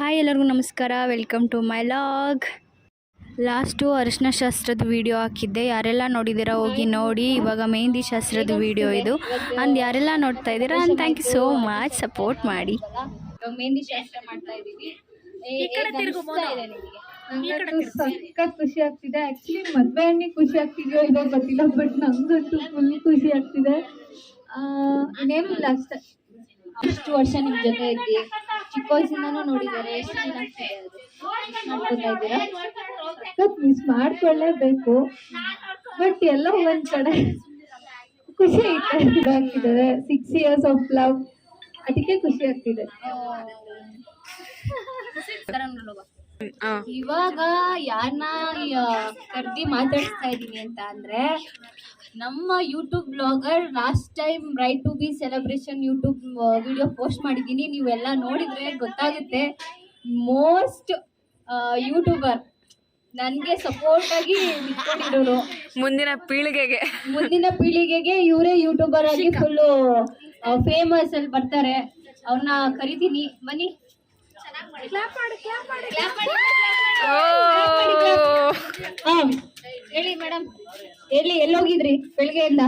Hi ಎಲ್ಲರಿಗೂ ನಮಸ್ಕಾರ. Welcome to my vlog last ಅರಿಶಿನ ಶಾಸ್ತ್ರದ ವಿಡಿಯೋ ಹಾಕಿದ್ದೆ. ಯಾರೆಲ್ಲ ನೋಡಿದ್ದೀರಾ ಹೋಗಿ ನೋಡಿ. ಇವಾಗ ಮೆಹಂದಿ ಶಾಸ್ತ್ರದ ವಿಡಿಯೋ ಇದು. ಅಂದ್ ಯಾರೆಲ್ಲ ನೋಡ್ತಾ ಇದ್ದೀರಾ ಅಂದ್ thank you so much support ಮಾಡಿ. ಮೆಹಂದಿ ಶಾಸ್ತ್ರ ಮಾಡ್ತಾ ಖುಷಿ ಆಗ್ತಿದೆ. ಆಕ್ಚುಲಿ ಮದ್ವೆ ಹಣ್ಣಿಗೆ ಖುಷಿ ಆಗ್ತಿದೆಯೋ ಗೊತ್ತಿಲ್ಲ ಬಟ್ ನಂಗಂತೂ ಫುಲ್ ಖುಷಿ ಆಗ್ತಿದೆ. ಅಷ್ಟೇ. ಇಷ್ಟು ವರ್ಷ ನಿಮ್ ಜೊತೆ ಇದ್ದಿ. ಚಿಕ್ಕ ವಯಸ್ಸಿಂದಾನು ನೋಡಿದ್ದಾರೆ. ಎಷ್ಟು ಅದು ಇದ್ದೀರಾ? ಮಿಸ್ ಮಾಡ್ಕೊಳ್ಳೇಬೇಕು. ಬಟ್ ಎಲ್ಲ ಒಂದ್ ಕಡೆ ಖುಷಿ ಐತೆ ಆಗ್ತಿದ್ದಾರೆ ಸಿಕ್ಸ್ ಇಯರ್ಸ್ ಆಫ್ ಲವ್ ಅದಕ್ಕೆ ಖುಷಿ ಆಗ್ತಿದೆ. ಇವಾಗ ಯಾರನ್ನ ಕರ್ದಿ ಮಾತಾಡಿಸ್ತಾ ಇದೀನಿ ಅಂತ ಅಂದ್ರೆ ನಮ್ಮ YouTube blogger last time bride to be celebration YouTube video post ಮಾಡಿದ್ದೀನಿ. ನೀವೆಲ್ಲ ನೋಡಿದ್ರೆ ಗೊತ್ತಾಗುತ್ತೆ ಮೋಸ್ಟ್ ಯೂಟ್ಯೂಬರ್ ನನಗೆ ಸಪೋರ್ಟ್ ಆಗಿ ನಿಂತ್ಕೊಂಡಿರೋರು. ಮುಂದಿನ ಪೀಳಿಗೆಗೆ. ಮುಂದಿನ ಪೀಳಿಗೆಗೆ ಇವರೇ ಯೂಟ್ಯೂಬರ್ ಆಗಿ ಫುಲ್ಲು ಫೇಮಸ್ ಅಲ್ಲಿ ಬರ್ತಾರೆ. ಅವ್ರನ್ನ ಕರಿತೀನಿ. ಬನ್ನಿ. ಕ್ಲಾಪ್ ಮಾಡಿ, ಕ್ಲಾಪ್ ಮಾಡಿ, ಕ್ಲಾಪ್ ಮಾಡಿ. ಹೇಳಿ ಮೇಡಮ್. ಎಲ್ಲಿ ಎಲ್ಲೋಗಿದ್ರಿ ಬೆಳಿಗ್ಗೆಯಿಂದ?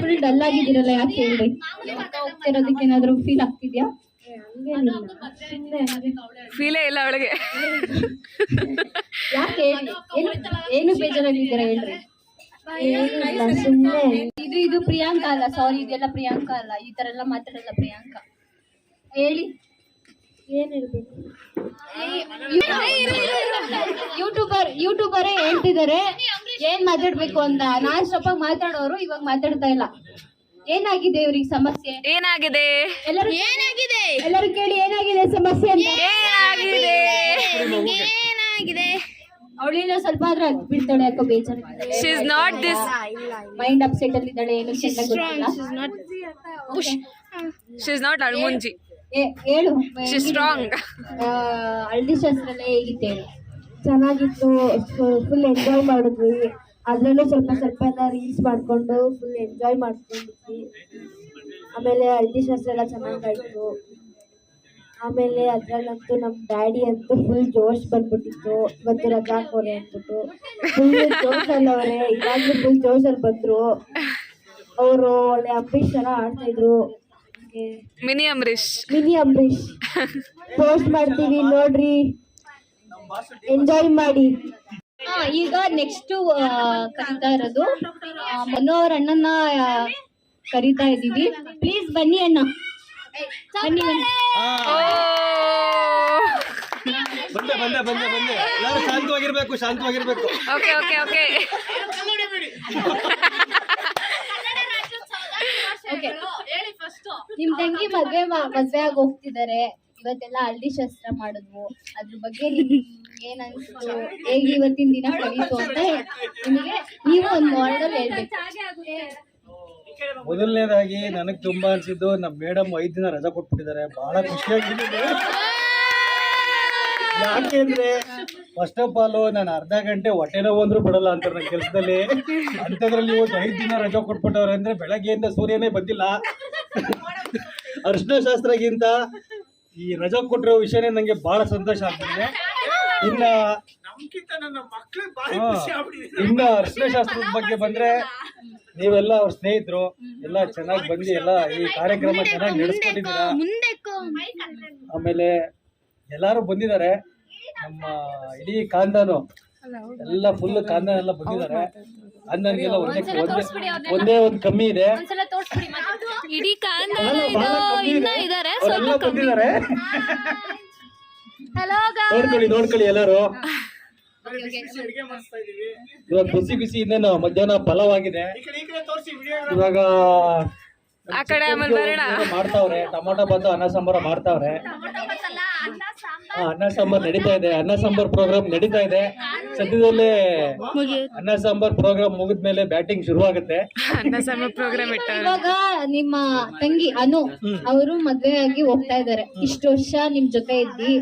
ಫುಲ್ ಡಲ್ ಆಗಿದ್ದೀರಲ್ಲ ಯಾಕೆ ಹೇಳಿ ಹೋಗ್ತಿರೋದಕ್ಕೆ ಏನಾದ್ರು ಫೀಲ್ ಆಗ್ತಿದ್ಯಾ? ಫೀಲೇ ಇಲ್ಲ ಅವಳಿಗೆ. ಯಾಕೆ? ಹೇಳಿ ಏನು ಏನು ಬೇಜಾರಾಗಿದ್ದೀರಾ ಹೇಳ್ರಿ? ಇದು ಇದು ಪ್ರಿಯಾಂಕಾ ಅಲ್ಲ ಸಾರಿ ಇದೆಲ್ಲ ಪ್ರಿಯಾಂಕಾ ಅಲ್ಲ ಈ ತರ ಎಲ್ಲ ಮಾತಾಡಲ್ಲ ಪ್ರಿಯಾಂಕಾ. ಹೇಳಿ. ಏನ್ ಹೇಳ್ಬೇಕು ಯೂಟ್ಯೂಬರ್ ಯೂಟ್ಯೂಬರೇ ಹೇಳ್ತಿದ್ದಾರೆ ಏನ್ ಮಾತಾಡ್ಬೇಕು ಅಂತ. ನಾನ್ ಸ್ವಲ್ಪ ಮಾತಾಡೋರು ಇವಾಗ ಮಾತಾಡ್ತಾ ಇಲ್ಲ. ಏನಾಗಿದೆ ಇವ್ರಿಗೆ ಸಮಸ್ಯೆ? ಏನಾಗಿದೆ? ಎಲ್ಲರೂ ಏನಾಗಿದೆ? ಎಲ್ಲರೂ ಕೇಳಿ ಏನಾಗಿದೆ ಸಮಸ್ಯೆ ಅಂತ? ಏನಾಗಿದೆ? ಏನಾಗಿದೆ? ಅವಳಿನ ಸ್ವಲ್ಪ ಆದ್ರೆ ಅದ್ ಬಿಡ್ತಾಳೆ ಯಾಕೋ ಬೇಜಾರು. She is not this mind upset ಅಲ್ಲಿ ಇದ್ದಾಳೆ ಏನು ಚೆನ್ನಾಗಿ ಗೊತ್ತಿಲ್ಲ. ಶಿ ಇಸ್ ನಾಟ್ ಅಳ್ಮುಂಜಿ ಹೇಳು. ಸ್ಟ್ರಾಂಗ್ ಹಳ್ಳಿ ಹಳ್ದಿ ಶಾಸ್ತ್ರ ಹೇಗಿತ್ತು ಹೇಳು ಚೆನ್ನಾಗಿತ್ತು. ಫುಲ್ ಎಂಜಾಯ್ ಮಾಡಿದ್ವಿ. ಅದರಲ್ಲೂ ಸ್ವಲ್ಪ ಸ್ವಲ್ಪ ಎಲ್ಲ ರೀಲ್ಸ್ ಮಾಡ್ಕೊಂಡು ಫುಲ್ ಎಂಜಾಯ್ ಮಾಡ್ಕೊಂಡಿದ್ವಿ. ಆಮೇಲೆ ಹಳ್ಳಿ ಶಾಸ್ತ್ರ ಎಲ್ಲ ಚೆನ್ನಾಗಾಯ್ತು ಆಮೇಲೆ ಅದ್ರಲ್ಲಂತೂ ನಮ್ಮ ಡ್ಯಾಡಿ ಅಂತೂ ಫುಲ್ ಜೋಶ್ ಬಂದ್ಬಿಟ್ಟಿತ್ತು. ಇವತ್ತು ರಜಾ ಹಾಕೋರೆ ಅಂದ್ಬಿಟ್ಟು. ಫುಲ್ ಜೋಶಲ್ಲಿ ಅವರೇ. ಇವಾಗಲೂ ಫುಲ್ ಜೋಶಲ್ಲಿ ಬಂದರು. ಅವರು ಒಳ್ಳೆ ಅಂಬರೀಷ್ ಥರ ಆಡ್ತಾ ಇದ್ರು. Mini Ambareesh mini Ambareesh. Post ಮಾಡ್ತೀವಿ ನೋಡ್ರಿ. ಎಂಜಾಯ್ ಮಾಡಿ. ಹಾ, ಈಗ ನೆಕ್ಸ್ಟ್ ಕರೀತಾ ಇರೋದು. ಆ, ಮನು ಅವ್ರ ಅಣ್ಣನ ಕರೀತಾ ಇದೀವಿ ಪ್ಲೀಸ್ ಬನ್ನಿ ಅಣ್ಣ. ಬನ್ನಿ ಬನ್ನಿ. ಬಂದೆ ಬಂದೆ ಬಂದೆ ಬಂದೆ. ಎಲ್ಲರೂ ಶಾಂತವಾಗಿರ್ಬೇಕು ಶಾಂತವಾಗಿರ್ಬೇಕು. Okay okay okay. Okay. ನಿಮ್ ತಂಗಿ ಮದ್ವೆ ಮದ್ವೆ ಆಗಿ ಹೋಗ್ತಿದ್ದಾರೆ ಇವತ್ತೆಲ್ಲ ಹಳ್ಳಿ ಶಾಸ್ತ್ರ ಮಾಡಿದ್ವು. ಅದ್ರ ಬಗ್ಗೆ ಏನನ್ಸು ಏನ್ ಅನ್ಸ್ತು ಹೇಗೆ ಇವತ್ತಿನ ದಿನ ಕಳೀತು ಅಂತ ನಿಮಗೆ ನೀವು ಒಂದ್ ವರ್ಡಲ್ಲಿ ಹೇಳ್ಬೇಕು. ಮೊದಲನೇದಾಗಿ ನನಗೆ ತುಂಬಾ ಅನ್ಸಿದ್ದು ನಮ್ಮ ಮೇಡಮ್ ಐದು ದಿನ ರಜಾ ಕೊಟ್ಬಿಟ್ಟಿದ್ದಾರೆ. ಬಹಳ ಖುಷಿಯಾಗಿದ್ದೀನಿ ಯಾಕೆಂದ್ರೆ ಫಸ್ಟ್ ಆಫ್ ಆಲ್ ನಾನು ಅರ್ಧ ಗಂಟೆ ಹೊಟ್ಟೆ ನೋವು ಅಂದ್ರೂ ಬಿಡಲ್ಲ ಅಂತ ನನ್ನ ಕೆಲಸದಲ್ಲಿ. ಅಂಥದ್ರಲ್ಲಿ ಇವತ್ತು ಐದು ದಿನ ರಜಾ ಕೊಟ್ಬಿಟ್ಟವ್ರೆ ಅಂದ್ರೆ ಬೆಳಗ್ಗೆಯಿಂದ ಸೂರ್ಯನೇ ಬಂದಿಲ್ಲ. ಅರ್ಶನ ಶಾಸ್ತ್ರಗಿಂತ ಈ ರಜಾ ಕೊಟ್ಟಿರೋ ವಿಷಯನೇ ನನಗೆ ಬಹಳ ಸಂತೋಷ ಆಗ್ತಿದೆ. ಇನ್ನ ಇನ್ನ ಅರ್ಶನ ಶಾಸ್ತ್ರದ ಬಗ್ಗೆ ಬಂದ್ರೆ ನೀವೆಲ್ಲ ಅವ್ರ ಸ್ನೇಹಿತರು ಎಲ್ಲ ಚೆನ್ನಾಗಿ ಬಂದು ಎಲ್ಲ ಈ ಕಾರ್ಯಕ್ರಮ ಚೆನ್ನಾಗಿ ನಡೆಸ್ಕೊಂಡಿದ್ದೀರಾ ಆಮೇಲೆ ಎಲ್ಲಾರು ಬಂದಿದ್ದಾರೆ. ನಮ್ಮ ಇಡೀ ಕಾಂದಾನು ಎಲ್ಲ ಫುಲ್ ಕಾಂದಾನ ಎಲ್ಲ ಬಂದಿದ್ದಾರೆ. ಅನ್ನನ್ಗೆಲ್ಲ ಒಂದೇ ಒಂದೇ ಒಂದೇ ಒಂದು ಕಮ್ಮಿ ಇದೆ. ಇಡೀ ಕಾಂದ ಬಂದಿದ್ದಾರೆ. ನೋಡ್ಕೊಳ್ಳಿ ನೋಡ್ಕೊಳ್ಳಿ ಎಲ್ಲರೂ. ಇವಾಗ ಬಿಸಿ ಬಿಸಿ ಇನ್ನೇನು ಮಧ್ಯಾಹ್ನ ಫಲವಾಗಿದೆ ಇವಾಗ ಆ ಕಡೆ ಆಮೇಲೆ ಬರೋಣ. ಮಾಡ್ತಾವ್ರೆ. ಟೊಮೊಟೊ ಬಂದು ಅನ್ನ ಸಾಂಬಾರ ಮಾಡ್ತಾವ್ರೆ. ಅನ್ನ ಸಾಂಬಾರ್ ನಡೀತಾ ಇದೆ. ಅನ್ನ ಸಾಂಬಾರ್ ಪ್ರೋಗ್ರಾಮ್ ನಡೀತಾ ಇದೆ. ಸದ್ಯದಲ್ಲೇ ಅನ್ನ ಸಾಂಬಾರ್ ಪ್ರೋಗ್ರಾಮ್ ಮುಗಿದ್ಮೇಲೆ ಬ್ಯಾಟಿಂಗ್ ಶುರು ಆಗುತ್ತೆ ಅನ್ನ ಸಾಂಬಾರ್ ಪ್ರೋಗ್ರಾಮ್ ಇವಾಗ ನಿಮ್ಮ ತಂಗಿ ಅನು ಅವರು ಮದ್ವೆ ಆಗಿ ಹೋಗ್ತಾ ಇದಾರೆ ಇಷ್ಟು ವರ್ಷ ನಿಮ್ ಜೊತೆ ಇದ್ದಿ.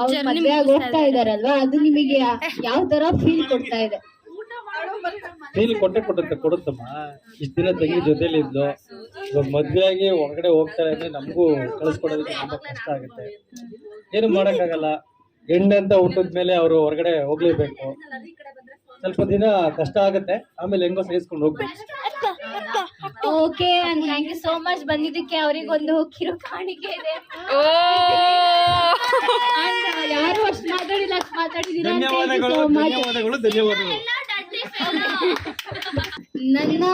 ಅವ್ರು ಮದ್ವೆ ಆಗಿ ಹೋಗ್ತಾ ಇದಾರಲ್ವಾ ಅದು ನಿಮಗೆ ಯಾವ ತರ ಫೀಲ್ ಕೊಡ್ತಾ ಇದೆ? ಫೀಲ್ ಕೊಟ್ಟೆ ಕೊಡುತ್ತೆ ಕೊಡುತ್ತಮ್ಮ. ಇಷ್ಟ ದಿನ ತಂಗಿ ಜೊತೆಲಿ ಇದ್ಲು. ಇವಾಗ ಮದ್ವೆ ಆಗಿ ಹೊರಗಡೆ ಹೋಗ್ತಾರೆ ಅಂದ್ರೆ ನಮಗೂ ಕಳಿಸ್ಕೊಡೋದಕ್ಕೆ ತುಂಬಾ ಕಷ್ಟ ಆಗುತ್ತೆ. ಏನು ಮಾಡೋಕ್ಕಾಗಲ್ಲ. ಹೆಣ್ಣಂತ ಹುಟ್ಟಿದ್ಮೇಲೆ ಅವರು ಹೊರಗಡೆ ಹೋಗ್ಲೇಬೇಕು. ಸ್ವಲ್ಪ ದಿನ ಕಷ್ಟ ಆಗುತ್ತೆ. ಆಮೇಲೆ ಹೆಂಗೋ ಸಹಿಸ್ಕೊಂಡು ಹೋಗ್ಬೇಕು. Okay thank you so much ಬಂದಿದ್ದಕ್ಕೆ ಅವರಿಗೊಂದು ಕಿರು ಕಾಣಿಕೆ ಇದೆ. ಯಾರು ಅಷ್ಟು ಮಾತಾಡಿಲ್ಲ ಅಷ್ಟು ಮಾತಾಡಿದ್ದೀರಾ ಧನ್ಯವಾದಗಳು ಧನ್ಯವಾದಗಳು ಧನ್ಯವಾದಗಳು. ನನ್ನ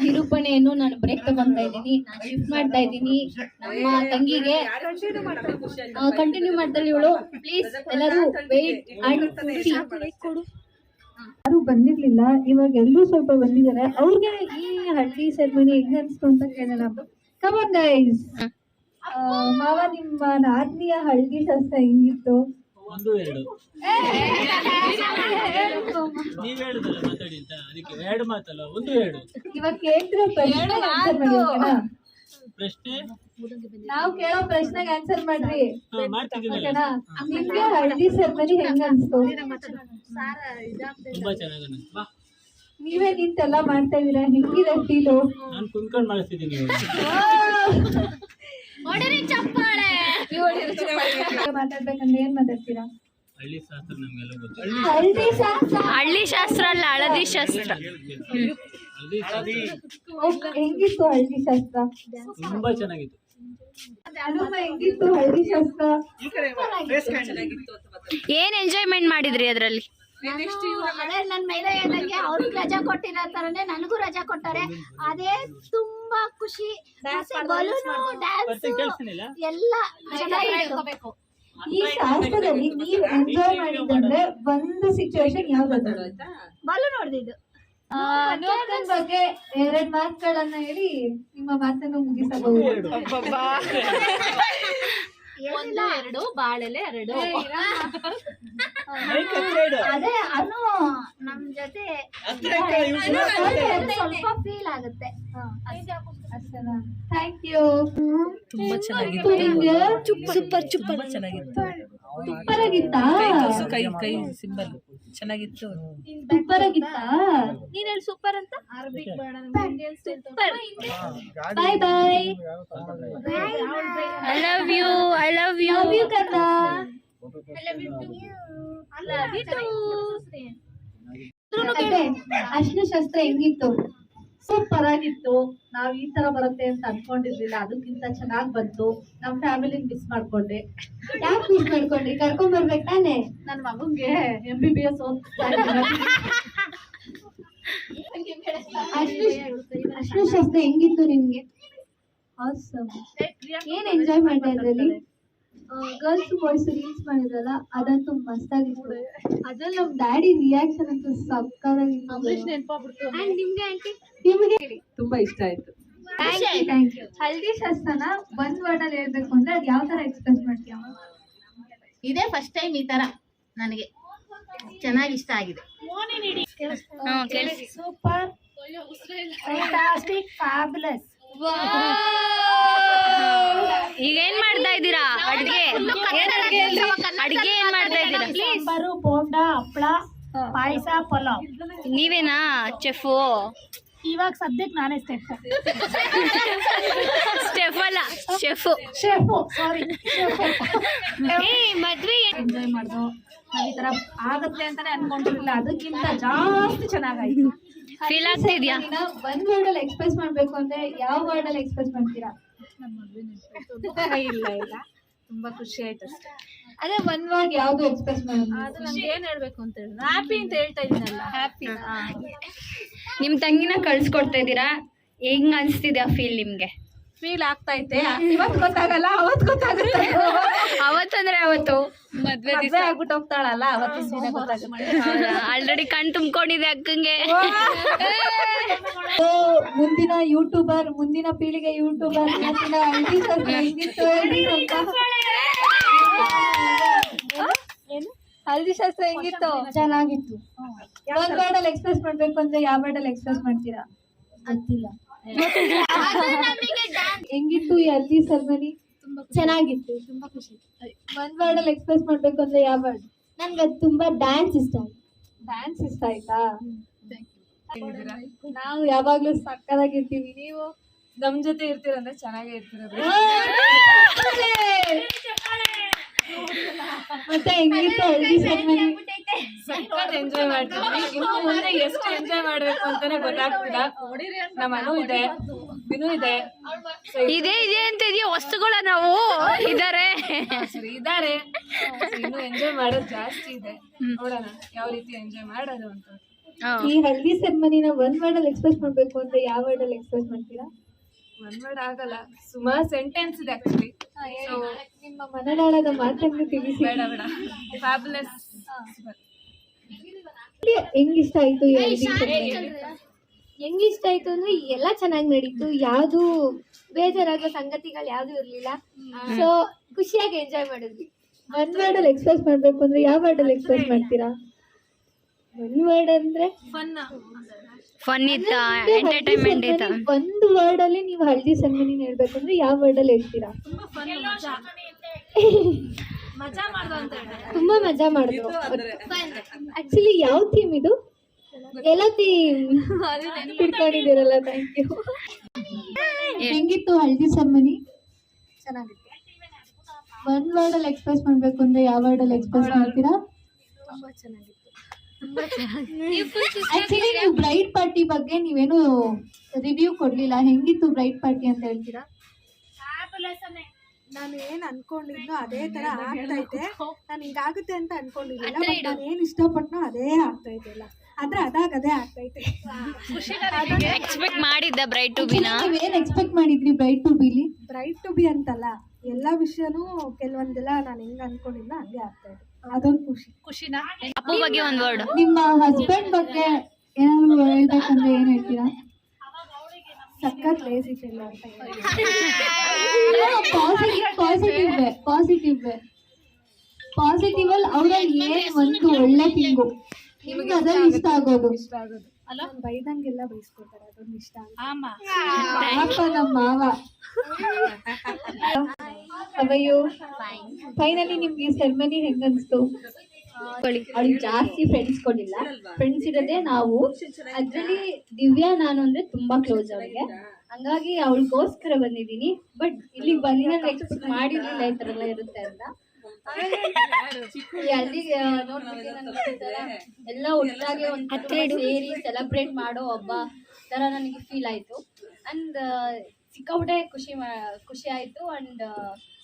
ನಿರೂಪಣೆಯನ್ನು ನಾನು ಬ್ರೇಕ್ ತಗೊಂತಾ ಇದ್ದೀನಿ ನಾನು ಶಿಫ್ಟ್ ಮಾಡ್ತಾ ಇದ್ದೀನಿ ನಮ್ಮ ತಂಗಿಗೆ ಕಂಟಿನ್ಯೂ ಮಾಡ್ತಾ ಇವಳು ಪ್ಲೀಸ್ ಎಲ್ಲರೂ ವೇಟ್ ಅಂಡ್ ಕೊಡು ಯಾರು ಬಂದಿರ್ಲಿಲ್ಲ ಇವಾಗ ಎಲ್ಲರೂ ಸ್ವಲ್ಪ ಬಂದಿದ್ದಾರೆ ಅವ್ರಿಗೆ ಈ ಹಳ್ಳಿ ಸೆರೆಮನಿ ಹೆಂಗ್ ಅನ್ಸ್ತು ಅಂತ ಕೇಳೋಣ ಕಮನ್ ಗೈಸ್ ಮಾವ ನಿಮ್ಮ ನಾದ್ನಿಯ ಹಳ್ಳಿ ಶಾಸ್ತ್ರ ಹೆಂಗಿತ್ತು ಒಂದು ಎರಡು ನೀವ್ ಹೇಳುದಲ್ಲ ಮಾತಾಡಿ ಅಂತ ಅದಕ್ಕೆ ಎರಡು ಮಾತಲ್ಲ ಒಂದು ಎರಡು. ಇವಾಗ ಕೇಳ್ತಿರೋ ಪ್ರಶ್ನೆಗೆ ಆನ್ಸರ್ ಮಾಡಿ ಓಕೆನಾ ಪ್ರಶ್ನೆ? ನಾವು ಕೇಳೋ ಪ್ರಶ್ನೆಗೆ ಆನ್ಸರ್ ಮಾಡ್ರಿ. ಹಾ, ಮಾಡ್ತಿದ್ದೀನಲ್ಲ ಓಕೆನಾ? ನಿಮ್ಗೆ ಹಳ್ದಿ ಸೆರೆಮನಿ ಹೆಂಗ್ ಅನ್ಸ್ತು? ತುಂಬಾ ಚೆನ್ನಾಗಿ ಅನ್ನಿಸ್ತು. ಬಾ. ನೀವೇ ನಿಂತೆಲ್ಲ ಮಾಡ್ತಾ ಇದೀರಾ ಹೆಂಗಿದೆ ಫೀಲು ನಾನು ಕುಂತ್ಕೊಂಡು ಮಾಡಿಸ್ತಿದ್ದೀನಿ. ಮಾತಾಡ್ಬೇಕಂದ್ರೆ ಏನ್ ಮಾತಾಡ್ತೀರಾ? ಹಳ್ಳಿ ಶಾಸ್ತ್ರ ನಮ್ಗೆಲ್ಲ ಗೊತ್ತು ಹಳ್ದಿ ಶಾಸ್ತ್ರ. ಹಳ್ಳಿ ಶಾಸ್ತ್ರ. ಅಲ್ಲ ಹಳದಿ ಶಾಸ್ತ್ರ. ಹೆಂಗಿತ್ತು ಹಳ್ದಿ ಶಾಸ್ತ್ರ? ತುಂಬಾ ಚೆನ್ನಾಗಿತ್ತು. ಏನ್ ಎಂಜಾಯ್ಮೆಂಟ್ ಮಾಡಿದ್ರಿ ಅದ್ರಲ್ಲಿ? ಅದೇ ನನ್ನ ಮೇಲೆ ಹೇಳ್ದಂಗೆ ಅವ್ರಿಗೆ ರಜಾ ಕೊಟ್ಟಿರೋ ತರನೇ ನನಗೂ ರಜಾ ಕೊಟ್ಟಾರೆ. ಅದೇ ತುಂಬಾ ಖುಷಿ. ಬಲೂನು ಡ್ಯಾನ್ಸ್ ಎಲ್ಲ ಚೆನ್ನಾಗಿರ್ಬೇಕು ಈ ಶಾಸ್ತ್ರದಲ್ಲಿ ನೀವ್ ಎಂಜಾಯ್ ಮಾಡಿದ್ರೆ ಒಂದು ಸಿಚುವೇಶನ್ ಯಾವ್ದು ಬಲೂನ್ ಹೊಡೆದಿದ್ದು ಅನೋಕನ್ ಬಗ್ಗೆ ಎರಡ್ ಮಾತುಗಳನ್ನ ಹೇಳಿ ನಿಮ್ಮ ಮಾತನ್ನು ಮುಗಿಸಬಹುದು. ಒಂದು ಎರಡು. ಬಾಳೆಲೆ ಎರಡು. ಅದೇ ಅನು ನಮ್ ಜೊತೆ ಸ್ವಲ್ಪ ಫೀಲ್ ಆಗುತ್ತೆ. ಥ್ಯಾಂಕ್ ಯು ತುಂಬಾ ಚೆನ್ನಾಗಿತ್ತು. ಸೂಪರ್ ಸೂಪರ್ ಚೆನ್ನಾಗಿತ್ತು. ಸೂಪರ್ ಆಗಿತ್ತಾ ಕೈ ಕೈ ಸಿಂಬಲ್. ಚೆನ್ನಾಗಿತ್ತು. ಸೂಪರ್ ಆಗಿತ್ತಾ ನೀನ್ ಹೇಳಿ ಸೂಪರ್ ಅಂತ? Bye bye I love you I love you love you ಕನ್ನ ಅರ್ಶಿನ ಶಾಸ್ತ್ರ ಹೆಂಗಿತ್ತು? ಸೂಪರ್ ಆಗಿತ್ತು ನಾವ್ ಈ ತರ ಬರುತ್ತೆ ಅಂತ ಅನ್ಕೊಂಡಿರ್ಲಿಲ್ಲ. ಅದಕ್ಕಿಂತ ಚೆನ್ನಾಗ್ ಬಂತು. ನಮ್ ಫ್ಯಾಮಿಲಿ ಮಿಸ್ ಮಾಡ್ಕೊಂಡೆ ಯಾಕೆ ಮಿಸ್ ಮಾಡ್ಕೊಂಡ್ರಿ? ಕರ್ಕೊಂಡ್ ಬರ್ಬೇಕು ತಾನೆ? ನನ್ ಮಗಂಗೆ ಎಂ ಬಿ ಬಿ ಎಸ್ ಅಷ್ಟು ಶಸ್ತ್ರ ಹೆಂಗಿತ್ತು ನಿಮ್ಗೆ. ಏನ್ ಎಂಜಾಯ್ ಮಾಡ್ತಾ ಇದ್ರಲ್ಲಿ? ಗರ್ಲ್ಸ್ ಬಾಯ್ಸ್ ರೀಲ್ಸ್ ಮಾಡಿದ್ರಲ್ಲ ಅದಂತೂ ಮಸ್ತಾಗಿತ್ತು ಅದ್ರಲ್ಲಿ ನಮ್ ಡ್ಯಾಡಿ ರಿಯಾಕ್ಷನ್ ಅಂತೂ ಸಕ್ಕತ್ತಾಗಿತ್ತು ಅಂಡ್ ನಿಮ್ಗೆ ಆಂಟಿ ನಿಮ್ಗೆ? ತುಂಬಾ ಇಷ್ಟ ಆಯ್ತು. ಥ್ಯಾಂಕ್ ಯು ಹಲ್ದಿ ಶಾಸ್ತ್ರನ ಒಂದ್ ವರ್ಡ್ ಅಲ್ಲಿ ಹೇಳ್ಬೇಕು ಅಂದ್ರೆ ಅದ್ ಯಾವ ತರ ಎಕ್ಸ್ಪ್ರೆಸ್ ಮಾಡ್ತೀಯ ಇದೇ ಫಸ್ಟ್ ಟೈಮ್ ಈ ತರ ನನಗೆ. ಚೆನ್ನಾಗಿ ಇಷ್ಟ ಆಗಿದೆ. ಸೂಪರ್ ಫ್ಯಾಂಟಾಸ್ಟಿಕ್ ಫ್ಯಾಬುಲಸ್ ಈಗ ಏನ್ ಮಾಡ್ತಾ ಇದ್ದೀರಾ? ಅಡ್ಗೆ? ಅಡ್ಗೆ ಏನ್ ಮಾಡ್ತಾ ಇದ್ದೀರಾ? ಸಾಂಬಾರು ಬೋಂಡ ಹಪ್ಪಳ ಪಾಯಸ ಪಲಾವ್. ನೀವೇನಾ ಚೆಫು? ಇವಾಗ ಸದ್ಯಕ್ಕೆ ನಾನೇ ಸ್ಟೆಫ್ ಸ್ಟೆಫ್ ಅಲ್ಲ ಶೆಫು ಶೆಫು ಸಾರಿ ಏ ಮದ್ವೆ ಎಂಜಾಯ್ ಮಾಡ್ದು. ನಾವ್ ಈ ತರ ಆಗತ್ತೆ ಅಂತಾನೆ ಅನ್ಕೊಂಡಿರ್ಲಿಲ್ಲ. ಅದಕ್ಕಿಂತ ಜಾಸ್ತಿ ಚೆನ್ನಾಗಾಯ್ತು. ಫೀಲ್ ಆಗ್ತಿದ್ಯಾ? ಒಂದ್ ವರ್ಡ್ ಅಲ್ಲಿ ಎಕ್ಸ್ಪ್ರೆಸ್ ಮಾಡ್ಬೇಕು ಅಂದ್ರೆ ಯಾವ ವರ್ಡ್ ಅಲ್ಲಿ ಎಕ್ಸ್ಪ್ರೆಸ್ ಮಾಡ್ತೀರಾ? ಇಲ್ಲ ಇಲ್ಲ. ತುಂಬಾ ಖುಷಿ ಆಯ್ತು ಅಷ್ಟೇ. ಅದೇ ಒಂದ್ ವರ್ಡ್ ಯಾವ್ದು ಎಕ್ಸ್ಪ್ರೆಸ್ ಅದು ನಮ್ಗೆ ಏನ್ ಹೇಳ್ಬೇಕು ಅಂತ ಹೇಳಿದ್ರೆ ಹ್ಯಾಪಿ ಅಂತ ಹೇಳ್ತಾ ಇದೀನಲ್ಲ ಹ್ಯಾಪಿ ನಿಮ್ ತಂಗಿನ ಕಳ್ಸ್ಕೊಡ್ತಾ ಇದ್ದೀರಾ? ಹೆಂಗ್ ಅನ್ಸ್ತಿದೆ ಆ ಫೀಲ್ ನಿಮ್ಗೆ? ಫೀಲ್ ಆಗ್ತಾ ಐತೆ ಇವತ್ತು ಗೊತ್ತಾಗಲ್ಲ ಅವತ್ತು ಗೊತ್ತಾಗುತ್ತೆ. ಅವತ್ತಂದ್ರೆ ಅವತ್ತು. ಮದ್ವೆ ಮದ್ವೆ ಆಗ್ಬಿಟ್ಟು ಹೋಗ್ತಾಳಲ್ಲ ಅವತ್ತು ದಿನ ಗೊತ್ತಾಗುತ್ತೆ. ಆಲ್ರೆಡಿ ಕಣ್ ತುಂಬಿಕೊಂಡಿದೆ ಅಕ್ಕಂಗೆ. ಮುಂದಿನ ಯೂಟ್ಯೂಬರ್ ಮುಂದಿನ ಪೀಳಿಗೆ ಯೂಟ್ಯೂಬರ್ ಮುಂದಿನ ಹಳ್ದಿ ಶಾಸ್ತ್ರ ಹೆಂಗಿತ್ತು ಹೇಳಿ ಸ್ವಲ್ಪ ಹಲ್ದಿ ಶಾಸ್ತ್ರ ಹೆಂಗಿತ್ತು? ಚೆನ್ನಾಗಿತ್ತು. ಒಂದ್ ವರ್ಡ್ ಅಲ್ಲಿ ಎಕ್ಸ್ಪ್ರೆಸ್ ಮಾಡ್ಬೇಕು ಅಂದ್ರೆ ಯಾವ ವರ್ಡ್ ಅಲ್ಲಿ ಎಕ್ಸ್ಪ್ರೆಸ್ ಮಾಡ್ತೀರಾ? ಗೊತ್ತಿಲ್ಲ. ಹೆಂಗಿತ್ತು ಈ ಹಲ್ದಿ ತುಂಬಾ ಚೆನ್ನಾಗಿತ್ತು. ತುಂಬಾ ಖುಷಿ. ಒಂದ್ ವರ್ಡ್ ಅಲ್ಲಿ ಎಕ್ಸ್ಪ್ರೆಸ್ ಮಾಡ್ಬೇಕು ಅಂದ್ರೆ ಯಾವ ವರ್ಡ್ ನನ್ಗೆ ತುಂಬಾ ಡ್ಯಾನ್ಸ್ ಇಷ್ಟ ಡ್ಯಾನ್ಸ್ ಇಷ್ಟ ಆಯ್ತಾ? ನಾವು ಯಾವಾಗ್ಲೂ ಸಕ್ಕದಾಗಿರ್ತೀವಿ ನೀವು ನಮ್ ಜೊತೆ ಇರ್ತೀರಂದ್ರೆ ಚೆನ್ನಾಗೇ ಇರ್ತೀರ ಮತ್ತೆ ಹೆಂಗಿತ್ತು ಹಳ್ದಿ ಸೆರೆಮನಿ? ಸಖತ್ ಎಂಜಾಯ್ ಮಾಡ್ತೀವಿ ಇನ್ನು ಮುಂದೆ ಎಷ್ಟು ಎಂಜಾಯ್ ಮಾಡ್ಬೇಕು ಅಂತಾನೆ ಗೊತ್ತಾಗ್ತಿಲ್ಲ. ನಮ್ಮ ಅನು ಇದೆ. ವಿನು ಇದೆ. ಇದೇ ಇದೆ ಅಂತ ಇದೆಯಾ? ವಸ್ತುಗಳ ನಾವು ಇದಾರೆ ಇದಾರೆ ಇನ್ನು ಎಂಜಾಯ್ ಮಾಡೋದು ಜಾಸ್ತಿ ಇದೆ. ನೋಡೋಣ ಯಾವ ರೀತಿ ಎಂಜಾಯ್ ಮಾಡೋದು ಅಂತ. ಈ ಹಳ್ದಿ ಸೆರೆಮನಿನ ಒಂದ್ ವರ್ಡ್ ಅಲ್ಲಿ ಎಕ್ಸ್ಪ್ರೆಸ್ ಮಾಡ್ಬೇಕು ಅಂದ್ರೆ ಯಾವ ವರ್ಡ್ ಅಲ್ಲಿ ಎಕ್ಸ್ಪ್ರೆಸ್ ಮಾಡ್ತೀರಾ? ಒಂದ್ ವರ್ಡ್ ಆಗಲ್ಲ. ಸುಮಾರು ಸೆಂಟೆನ್ಸ್ ಇದೆ ಆಕ್ಚುಲಿ ಸೊ ನಿಮ್ಮ ಮನದಾಳದ ಮಾತನ್ನು ತಿಳಿಸಿ. ಬೇಡ ಬೇಡ. ಫ್ಯಾಬುಲಸ್ ಹೆಂಗ್ ಇಷ್ಟ ಆಯ್ತು ಹೆಂಗ್ ಇಷ್ಟ ಆಯ್ತು ಅಂದ್ರೆ ಎಲ್ಲ ಚೆನ್ನಾಗಿ ನಡೀತು. ಯಾವ್ದು ಬೇಜಾರಾಗೋ ಸಂಗತಿಗಳು ಯಾವ್ದು ಇರ್ಲಿಲ್ಲ. ಸೊ ಖುಷಿಯಾಗಿ ಎಂಜಾಯ್ ಮಾಡಿದ್ವಿ. ಒನ್ ವರ್ಡ್ ಅಲ್ಲಿ ಎಕ್ಸ್ಪ್ರೆಸ್ ಮಾಡ್ಬೇಕು ಅಂದ್ರೆ ಯಾವ ವರ್ಡ್ ಅಲ್ಲಿ ಎಕ್ಸ್ಪ್ರೆಸ್ ಮಾಡ್ತೀರಾ? ಒನ್ ವರ್ಡ್ ಅಂದ್ರೆ? ಫನ್ ಇತ್ತ? ಎಂಟರ್ಟೈನ್ಮೆಂಟ್ ಇತ್ತ? ಒಂದು ವರ್ಡ್ ಅಲ್ಲಿ ನೀವು ಹಳ್ದಿ ಸಂಗಣಿ ಹೇಳ್ಬೇಕಂದ್ರೆ ಯಾವ ವರ್ಡ್ ಅಲ್ಲಿ ಹೇಳ್ತೀರಾ? ತುಂಬಾ ಮಜಾ ಮಾಡಿದ್ರು ಆಕ್ಚುಲಿ ಯಾವ ಥೀಮ್ ಇದು? ಎಲ್ಲ ಥೀಮ್ ಇಟ್ಕೊಂಡಿದ್ದೀರಲ್ಲ ಥ್ಯಾಂಕ್ ಯು ಹೆಂಗಿತ್ತು ಹಳ್ದಿ ಸೆರೆಮನಿ ಚೆನ್ನಾಗಿತ್ತು. ಒನ್ ವರ್ಡ್ ಅಲ್ಲಿ ಎಕ್ಸ್ಪ್ರೆಸ್ ಮಾಡ್ಬೇಕು ಅಂದ್ರೆ ಯಾವ ವರ್ಡ್ ಅಲ್ಲಿ ಎಕ್ಸ್ಪ್ರೆಸ್ ಮಾಡ್ತೀರಾ? ಆಕ್ಚುಲಿ ನೀವು ಬ್ರೈಟ್ ಪಾರ್ಟಿ ಬಗ್ಗೆ ನೀವೇನು ರಿವ್ಯೂ ಕೊಡ್ಲಿಲ್ಲ. ಹೆಂಗಿತ್ತು ಬ್ರೈಟ್ ಪಾರ್ಟಿ ಅಂತ ಹೇಳ್ತೀರಾ? ನಾನು ಏನ್ ಅನ್ಕೊಂಡಿದ್ನೋ ಅದೇ ತರ ಆಗ್ತೈತೆ ನಾನು ಹಿಂಗಾಗುತ್ತೆ ಅಂತ ಅನ್ಕೊಂಡಿದ್ದೀನಿ ಬಟ್ ನಾನು ಏನ್ ಇಷ್ಟಪಟ್ನೋ ಅದೇ ಆಗ್ತೈತೆ ಇಲ್ಲ ಆದ್ರೆ ಅದಾಗ ಅದೇ ಆಗ್ತೈತೆ ಎಕ್ಸ್ಪೆಕ್ಟ್ ಮಾಡಿದ್ದ ಬ್ರೈಟ್ ಟು ಬಿನ ನೀವೇನ್ ಎಕ್ಸ್ಪೆಕ್ಟ್ ಮಾಡಿದ್ರಿ bride to be bride to be ಅಂತಲ್ಲ ಎಲ್ಲ ವಿಷಯನೂ ಕೆಲವೊಂದೆಲ್ಲ ನಾನು ಹೆಂಗ್ ಅನ್ಕೊಂಡಿದ್ನೋ ಹಂಗೆ ಆಗ್ತೈತೆ ಅದೊಂದು ಖುಷಿ. ಅಪ್ಪು ಬಗ್ಗೆ ಒಂದ್ ವರ್ಡ್ ನಿಮ್ಮ ಹಸ್ಬೆಂಡ್ ಬಗ್ಗೆ ಏನಾದ್ರು ಹೇಳ್ಬೇಕಂದ್ರೆ ಏನ್ ಹೇಳ್ತೀರಾ? ಸಖತ್ ಲೇಸಿ ಅಂತ positive positive way positive way positive ಅಲ್ಲಿ ಏನು ಏನ್ ಒಂದು ಒಳ್ಳೆ ತಿಂಗು? ನಿಮ್ಗೆ ಅದ್ರಲ್ಲಿ ಇಷ್ಟ ಆಗೋದು? ಅಲ್ಲ ಬೈದಂಗೆಲ್ಲ ಬೈಸ್ಕೊತಾರೆ ಅದೊಂದು ಇಷ್ಟ. ಪಾಪ ನಮ್ಮ ಮಾವ. ಅವಯ್ಯೋ ಫೈನಲಿ ನಿಮ್ಗೆ ಸೆರೆಮನಿ ಹೆಂಗನ್ಸ್ತು? ಜಾಸ್ತಿ ಫ್ರೆಂಡ್ಸ್ ಕೊಡಿಲ್ಲ ಫ್ರೆಂಡ್ಸ್ ಇರೋದೇ ನಾವು. ಅದ್ರಲ್ಲಿ ದಿವ್ಯಾ ನಾನು ಅಂದ್ರೆ ತುಂಬಾ ಕ್ಲೋಸ್ ಅವಳಿಗೆ. ಹಂಗಾಗಿ ಅವಳಿಗೋಸ್ಕರ ಬಂದಿದ್ದೀನಿ. ಬಟ್ ಇಲ್ಲಿ ಬಂದಿನ ಎಕ್ಸ್ಪೆಕ್ಟ್ ಮಾಡಿರ್ಲಿಲ್ಲ ಈ ತರ ಎಲ್ಲ ಇರುತ್ತೆ ಅಂತ ಅಲ್ಲಿ ಎಲ್ಲ ಒಟ್ಟಾಗಿ ಒಂದು ಸೇರಿ ಸೆಲೆಬ್ರೇಟ್ ಮಾಡೋ ಹಬ್ಬ ತರ ನನಗೆ ಫೀಲ್ ಆಯ್ತು. ಅಂಡ್ ಸಿಕ್ಕಾಪಟ್ಟೆ ಖುಷಿ ಖುಷಿ ಆಯ್ತು. ಅಂಡ್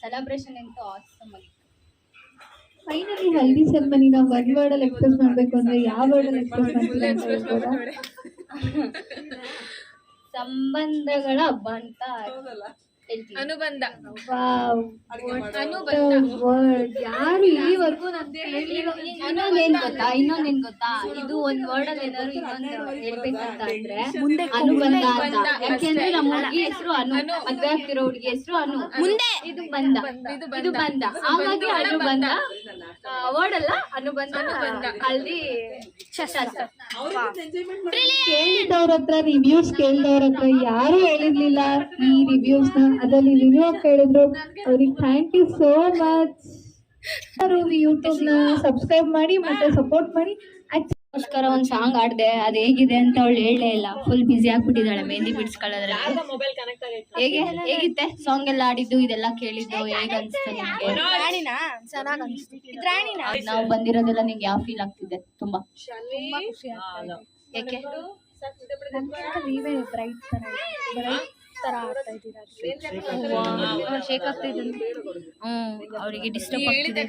ಸೆಲೆಬ್ರೇಷನ್ ಅಂತೂ ಆಸಮ್ ಆಗಿತ್ತು ಫೈನಲಿ ಹಲ್ದಿ ಸೆರೆಮನಿನ ಒನ್ ವರ್ಡ್ ಅಲ್ಲಿ ಎಕ್ಸ್ಪ್ರೆಸ್ ಮಾಡ್ಬೇಕು ಅಂದ್ರೆ ಯಾವ ವರ್ಡ್ ಅಲ್ಲಿ ಎಕ್ಸ್ಪ್ರೆಸ್ ಮಾಡ್ತೀರಾ ಅಂತ ಹೇಳ್ಬೋದಾ ಸಂಬಂಧಗಳ ಹಬ್ಬ ಅಂತ ಅನುಬಂಧ. ವಾವ್. ವರ್ಡ್ ಯಾರು ಈವರೆಗೂ ನಾನು ಹೇಳಿರೋ ಇನ್ನೊಂದೇನ್ ಗೊತ್ತಾ? ಇನ್ನೊಂದೇನ್ ಗೊತ್ತಾ? ಇದು ಒಂದ್ ವರ್ಡ್ ಅಲ್ಲಿ ಏನಾದ್ರು ಇನ್ನೊಂದು ಹೇಳ್ಬೇಕಂತ ಅಂದ್ರೆ ಅನುಬಂಧ ಅಂತ. ಯಾಕೆಂದ್ರೆ ನಮ್ಮ ಹುಡುಗಿ ಹೆಸರು ಅನು. ಮದ್ವೆ ಆಗ್ತಿರೋ ಹುಡುಗಿ ಹೆಸರು ಅನು. ಮುಂದೆ ಇದು ಬಂದ. ಇದು ಬಂದ. ಹಾಗಾಗಿ ಅನುಬಂಧ ವರ್ಡ್ ಅಲ್ಲ? ಅನುಬಂಧ ಅಲ್ಲಿ ಶಾಸ್ತ್ರ. ಕೇಳಿದವ್ರ ಹತ್ರ ರಿವ್ಯೂಸ್ ಕೇಳಿದವ್ರ ಹತ್ರ ಯಾರು ಹೇಳಿರ್ಲಿಲ್ಲ. ಈ ರಿವ್ಯೂಸ್ನ ಅದಲ್ಲಿ ರಿವ್ಯೂ ಕೇಳಿದ್ರು. ಅವ್ರಿಗೆ ಥ್ಯಾಂಕ್ ಯು ಸೋ ಮಚ್ ಅವರು ಯೂಟ್ಯೂಬ್ನ ಸಬ್ಸ್ಕ್ರೈಬ್ ಮಾಡಿ ಮತ್ತೆ ಸಪೋರ್ಟ್ ಮಾಡಿ. ಗೋಸ್ಕರ ಒಂದ್ ಸಾಂಗ್ ಆಡ್ದೆ ಅದ್ ಹೇಗಿದೆ ಅಂತ ಅವಳು ಹೇಳಲೇ ಇಲ್ಲ. ಫುಲ್ ಬಿಸಿ ಆಗ್ಬಿಟ್ಟಿದ್ದಾಳೆ ಮೆಹಂದಿ ಬಿಡ್ಸ್ಕೊಳ್ಳೋದ್ರಲ್ಲಿ. ಹೇಗೆ ಹೇಗಿತ್ತೆ? ಸಾಂಗ್ ಎಲ್ಲ ಆಡಿದ್ದು ಇದೆಲ್ಲ ಕೇಳಿದ್ದು ಹೇಗ ಅನ್ಸ್ತು ನಿಮ್ಗೆ? ಚೆನ್ನಾಗ್ ಅನ್ಸ್ತು. ನಾವು ಬಂದಿರೋದೆಲ್ಲ ನಿಂಗೆ ಯಾವ ಫೀಲ್ ಆಗ್ತಿದೆ? ತುಂಬಾ. ಯಾಕೆ? ಬ್ರೈಟ್ ತರ ಹ್ಮ್ ಅವರಿಗೆ ಡಿಸ್ಟರ್ಬ್ ಆಗ್ತಿದೆ.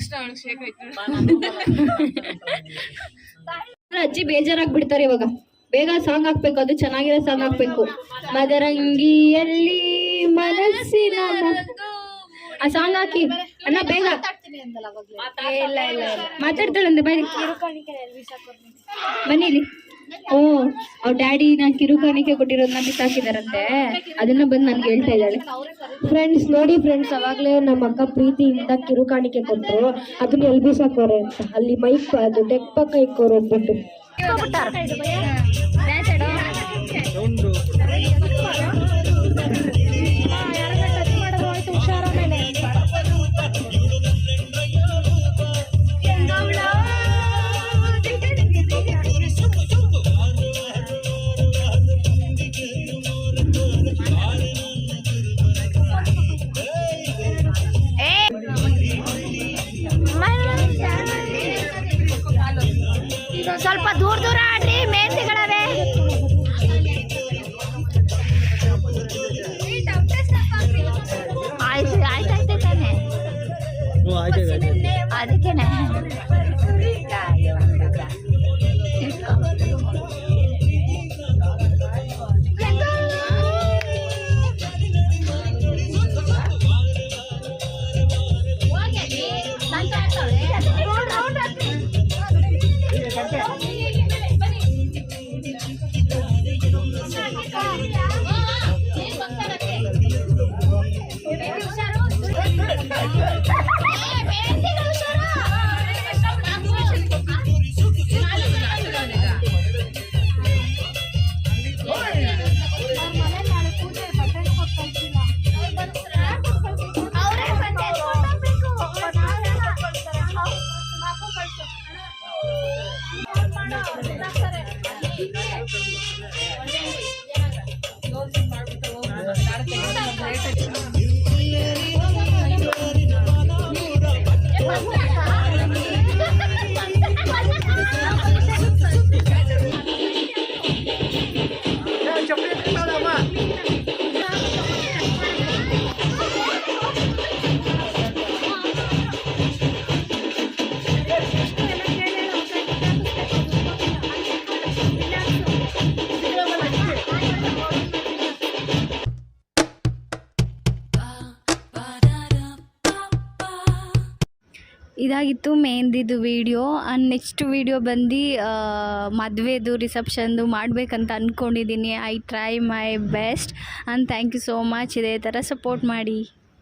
ಅಜ್ಜಿ ಬೇಜಾರಾಗ್ಬಿಡ್ತಾರೆ ಇವಾಗ. ಬೇಗ ಸಾಂಗ್ ಹಾಕ್ಬೇಕು ಅದು ಚೆನ್ನಾಗಿರೋ ಸಾಂಗ್ ಹಾಕ್ಬೇಕು. ಮದರಂಗಿಯಲ್ಲಿ ಮನಸ್ಸಿನ ಆ ಸಾಂಗ್ ಹಾಕಿ. ಅಣ್ಣ ಬೇಗ. ಮಾತಾಡ್ತಾಳಂತೆ ಬನ್ನಿ. ಬನ್ನಿ ಇಲ್ಲಿ. ಓ ಅವ್ ಡ್ಯಾಡಿ ನಾ ಕಿರುಕಾಣಿಕೆ ಕೊಟ್ಟಿರೋದನ್ನ ಬಿಸಾಕಿದಾರಂತೆ ಅದನ್ನ ಬಂದು ನನ್ಗೆ ಹೇಳ್ತಾ ಇದ್ದಾಳೆ. ಫ್ರೆಂಡ್ಸ್ ನೋಡಿ ಫ್ರೆಂಡ್ಸ್ ಅವಾಗ್ಲೇ ನಮ್ಮ ಅಕ್ಕ ಪ್ರೀತಿಯಿಂದ ಕಿರುಕಾಣಿಕೆ ಕೊಟ್ಟರು ಅದನ್ನ ಎಲ್ ಬಿಸಾಕೋರೆ ಅಂತ. ಅಲ್ಲಿ ಮೈಕ್ ಅದು ಡೆಕ್ ಪಕ್ಕ ಇಕ್ಕೋರು ಅಂದ್ಬಿಟ್ಟು ಇದಾಗಿತ್ತು ಮೆಹಂದಿದು ವಿಡಿಯೋ ಆ್ಯಂಡ್ ನೆಕ್ಸ್ಟ್ ವಿಡಿಯೋ ಬಂದು ಮದುವೆದು ರಿಸೆಪ್ಷನ್ದು ಮಾಡಬೇಕಂತ ಅಂದ್ಕೊಂಡಿದ್ದೀನಿ I try my best and thank you so much ಇದೇ ಥರ ಸಪೋರ್ಟ್ ಮಾಡಿ.